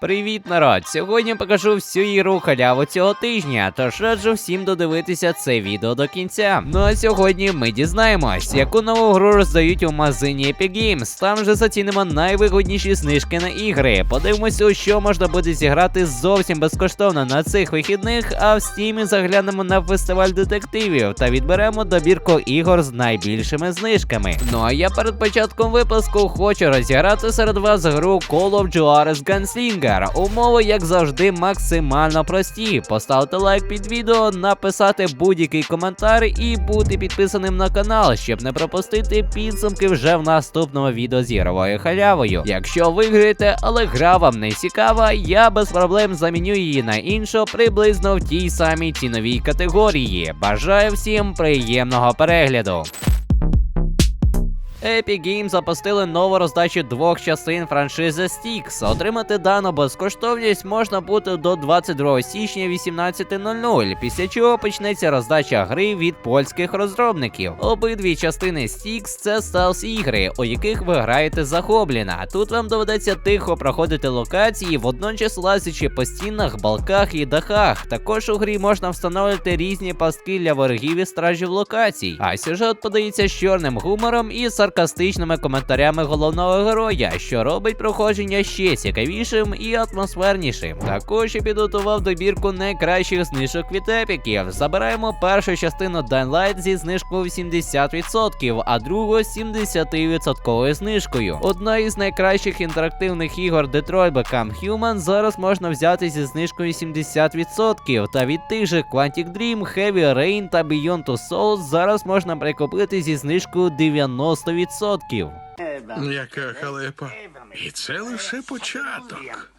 Привіт, народ! Сьогодні покажу всю ігру халяву цього тижня, тож раджу всім додивитися це відео до кінця. Ну а сьогодні ми дізнаємось, яку нову гру роздають у магазині Epic Games. Там же зацінимо найвигодніші знижки на ігри. Подивимося, у що можна буде зіграти зовсім безкоштовно на цих вихідних, а в стімі заглянемо на фестиваль детективів та відберемо добірку ігор з найбільшими знижками. Ну а я перед початком випуску хочу розіграти серед вас гру Call of Juarez Gunslinger. Умови, як завжди, максимально прості. Поставити лайк під відео, написати будь-який коментар і бути підписаним на канал, щоб не пропустити підсумки вже в наступному відео з ігровою халявою. Якщо виграєте, але гра вам не цікава, я без проблем заміню її на іншу приблизно в тій самій ціновій категорії. Бажаю всім приємного перегляду. Epic Games запустили нову роздачу двох частин франшизи Styx. Отримати дану безкоштовність можна буде до 22 січня 18.00, після чого почнеться роздача гри від польських розробників. Обидві частини Styx – це стелс ігри, у яких ви граєте за. Тут вам доведеться тихо проходити локації, водночас лазячи по стінах, балках і дахах. Також у грі можна встановити різні пастки для ворогів і стражів локацій. А сюжет подається з чорним гумором і саркастичними коментарями головного героя, що робить проходження ще цікавішим і атмосфернішим. Також я підготував добірку найкращих знижок від епіків. Забираємо першу частину Dying Light зі знижкою 70%, а другу з 70% знижкою. Одна із найкращих інтерактивних ігор Detroit Become Human зараз можна взяти зі знижкою 70%, та від тих же Quantic Dream, Heavy Rain та Beyond Two Souls зараз можна прикупити зі знижкою 90%. Яка халепа. І це лише початок.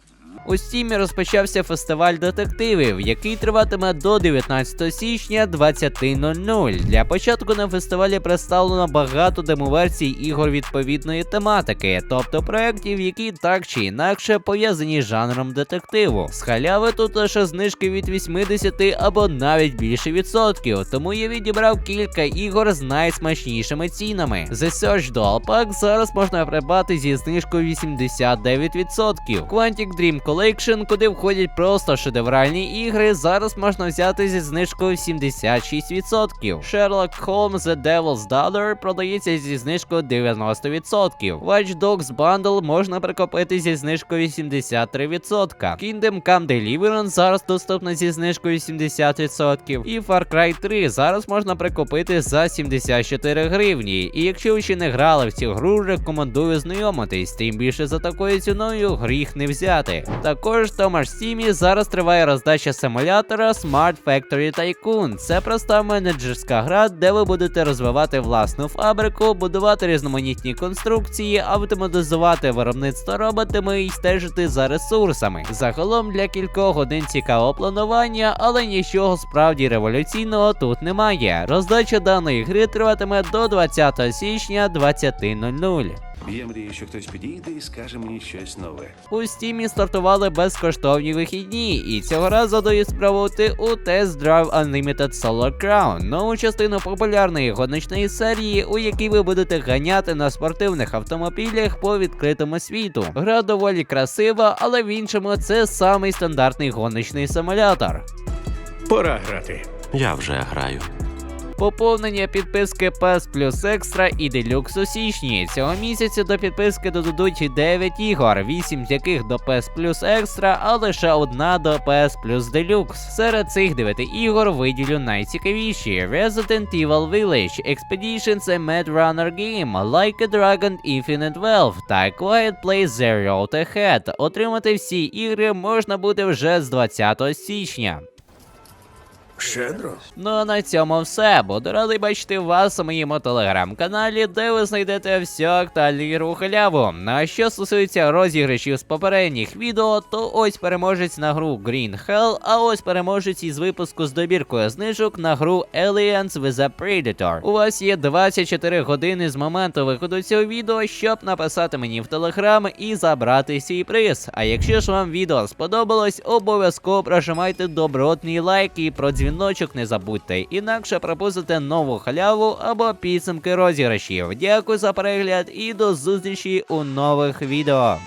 У стімі розпочався фестиваль детективів, який триватиме до 19 січня 20.00. Для початку на фестивалі представлено багато демоверсій ігор відповідної тематики, тобто проєктів, які так чи інакше пов'язані з жанром детективу. З халяви тут лише знижки від 80 або навіть більше відсотків, тому я відібрав кілька ігор з найсмачнішими цінами. The Search Dual Pack зараз можна придбати зі знижкою 89%. Quantic Dream Collection, куди входять просто шедевральні ігри, зараз можна взяти зі знижкою 76%. Sherlock Holmes The Devil's Daughter продається зі знижкою 90%. Watch Dogs Bundle можна прикупити зі знижкою 73%. Kingdom Come Deliverance зараз доступна зі знижкою 70%. І Far Cry 3 зараз можна прикупити за 74 гривні. І якщо ви ще не грали в цю гру, рекомендую знайомитись, тим більше за такою ціною гріх не взяти. Також ж стімі зараз триває роздача симулятора Smart Factory Tycoon. Це проста менеджерська гра, де ви будете розвивати власну фабрику, будувати різноманітні конструкції, автоматизувати виробництво роботами і стежити за ресурсами. Загалом для кількох годин цікавого планування, але нічого справді революційного тут немає. Роздача даної гри триватиме до 20 січня 20.00. Я мрію, що хтось підійде і скаже мені щось нове. У стімі стартували безкоштовні вихідні, і цього разу дають спробувати у Test Drive Unlimited Solar Crown, нову частину популярної гоночної серії, у якій ви будете ганяти на спортивних автомобілях по відкритому світу. Гра доволі красива, але в іншому це самий стандартний гоночний симулятор. Пора грати. Я вже граю. Поповнення підписки PS Plus Extra і Deluxe у січні. Цього місяця до підписки додадуть 9 ігор, 8 з яких до PS Plus Extra, а лише одна до PS Plus Deluxe. Серед цих 9 ігор виділю найцікавіші: Resident Evil Village, Expeditions A Mad Runner Game, Like a Dragon Infinite Wealth та Quiet Place The Road Ahead. Отримати всі ігри можна буде вже з 20 січня. Щедро. Ну а на цьому все. Буду радий бачити вас у моєму телеграм-каналі, де ви знайдете всю актуальну халяву. Ну, А що стосується розіграшів з попередніх відео, то ось переможець на гру Green Hell, а ось переможець із випуску з добіркою знижок на гру Aliens with a Predator. У вас є 24 години з моменту виходу цього відео, щоб написати мені в телеграм і забрати свій приз. А якщо ж вам відео сподобалось, обов'язково прожимайте добротний лайк і про дзвіночок не забудьте, інакше пропустите нову халяву або підсумки розіграшів. Дякую за перегляд і до зустрічі у нових відео.